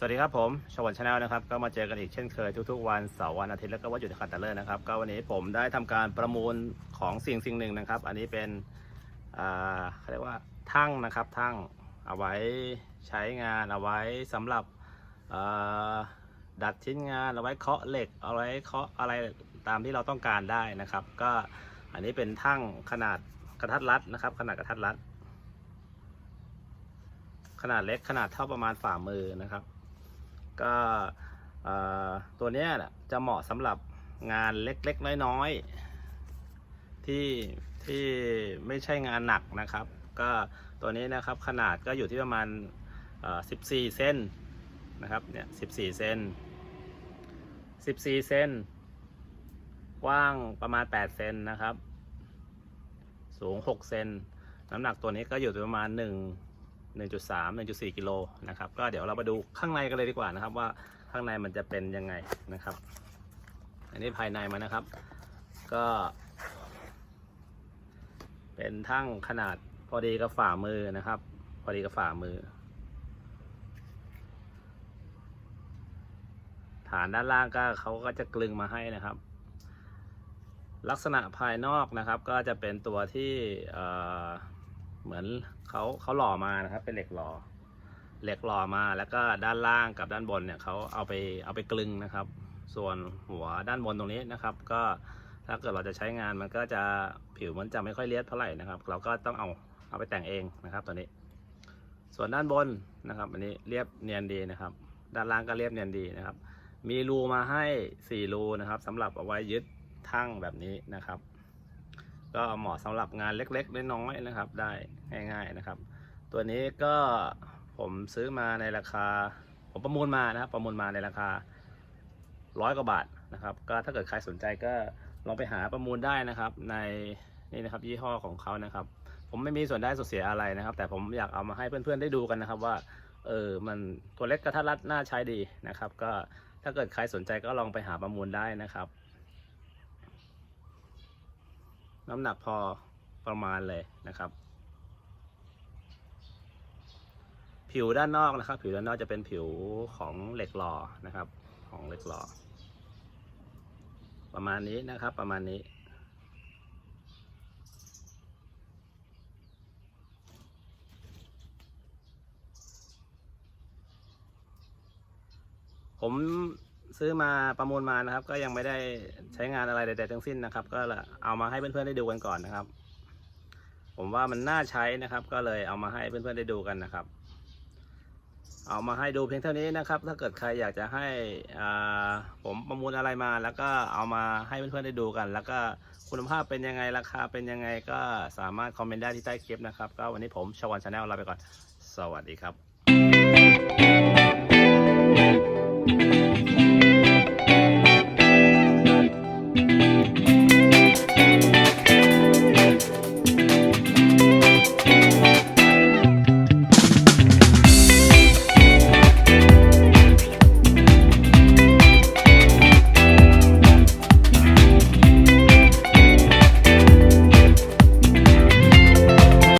สวัสดีครับผมชวันชาแนลนะครับก็มาเจอกันอีกเช่นเคยทุกๆวันเสาร์วันอาทิตย์แล้วก็วันหยุดคันตะเลิศนะครับก็วันนี้ผมได้ทำการประมูลของสิ่งสิ่งหนึ่งนะครับ อันนี้เป็นเขาเรียกว่าทั้งนะครับทั้งเอาไว้ใช้งานเอาไว้สำหรับดัดชิ้นงานเอาไว้เคาะเหล็กเอาไว้เคาะอะไรตามที่เราต้องการได้นะครับ ก็อันนี้เป็นทั้งขนาดกระทัดรัดนะครับ ขนาดกระทัดรัด ขนาดเล็กขนาดเท่าประมาณฝ่ามือนะครับ ก็ตัวนี้จะเหมาะสำหรับงานเล็กๆ น้อยๆ ที่ที่ไม่ใช่งานหนักนะครับ ก็ตัวนี้นะครับขนาดก็อยู่ที่ประมาณ 14 เซนนะครับเนี่ย 14 เซน 14 เซน กว้างประมาณ 8 เซนนะครับ สูง 6 เซน น้ำหนักตัวนี้ก็อยู่ที่ประมาณ 1 1.3 1.4กิโลนะครับก็เดี๋ยวเรามาดูข้างในกันเลยดีกว่านะครับ ว่าข้างในมันจะเป็นยังไงนะครับ อันนี้ภายในมันนะครับ ก็ เป็นทั้งขนาดพอดีกับฝ่ามือนะครับ พอดีกับฝ่ามือ ฐานด้านล่างก็เขาก็จะกลึงมาให้นะครับ ลักษณะภายนอกนะครับ ก็จะเป็นตัวที่ เหมือนเขาเขาหล่อมานะครับ เป็นเหล็กหล่อเหล็กหล่อมาแล้วก็ด้านล่างกับด้านบนเนี่ยเขาเอาไปเอาไปกลึงนะครับ ส่วนหัวด้านบนตรงนี้นะครับ ก็ถ้าเกิดเราจะใช้งานมันก็จะผิวมันจะไม่ค่อยเรียบเท่าไหร่นะครับ เราก็ต้องเอาเอาไปแต่งเองนะครับตัวนี้ ส่วนด้านบนนะครับอันนี้เรียบเนียนดีนะครับ ด้านล่างก็เรียบเนียนดีนะครับ มีรูมาให้สี่รูนะครับสำหรับเอาไว้ยึดทั้งแบบนี้นะครับ ก็เหมาะสำหรับงานเล็กๆน้อยๆนะครับ ได้ง่าย ๆนะครับ ตัวนี้ก็ผมซื้อมาในราคา ผมประมูลมานะครับ ประมูลมาในราคาร้อยกว่าบาทนะครับ ก็ถ้าเกิดใครสนใจก็ลองไปหาประมูลได้นะครับ ในนี่นะครับยี่ห้อของเขานะครับ ผมไม่มีส่วนได้ส่วนเสียอะไรนะครับ แต่ผมอยากเอามาให้เพื่อนๆได้ดูกันนะครับว่าเออมันตัวเล็กกระทัดรัดน่าใช้ดีนะครับ ก็ถ้าเกิดใครสนใจก็ลองไปหาประมูลได้นะครับ น้ำหนักพอประมาณเลยนะครับ ผิวด้านนอกนะครับ ผิวด้านนอกจะเป็นผิวของเหล็กหล่อนะครับ ของเหล็กหล่อประมาณนี้นะครับ ประมาณนี้ผม ซื้อมาประมูลมานะครับ ก็ยังไม่ได้ใช้งานอะไรใดๆทั้งสิ้นนะครับ ก็เอามาให้เพื่อนๆได้ดูกันก่อนนะครับ ผมว่ามันน่าใช้นะครับ ก็เลยเอามาให้เพื่อนๆได้ดูกันนะครับ เอามาให้ดูเพียงเท่านี้นะครับ ถ้าเกิดใครอยากจะให้อ่าผมประมูลอะไรมา แล้วก็เอามาให้เพื่อนๆได้ดูกัน แล้วก็คุณภาพเป็นยังไงราคาเป็นยังไงก็สามารถคอมเมนต์ได้ที่ใต้คลิปนะครับ ก็วันนี้ผมชวันชาแนลลาไปก่อน สวัสดีครับ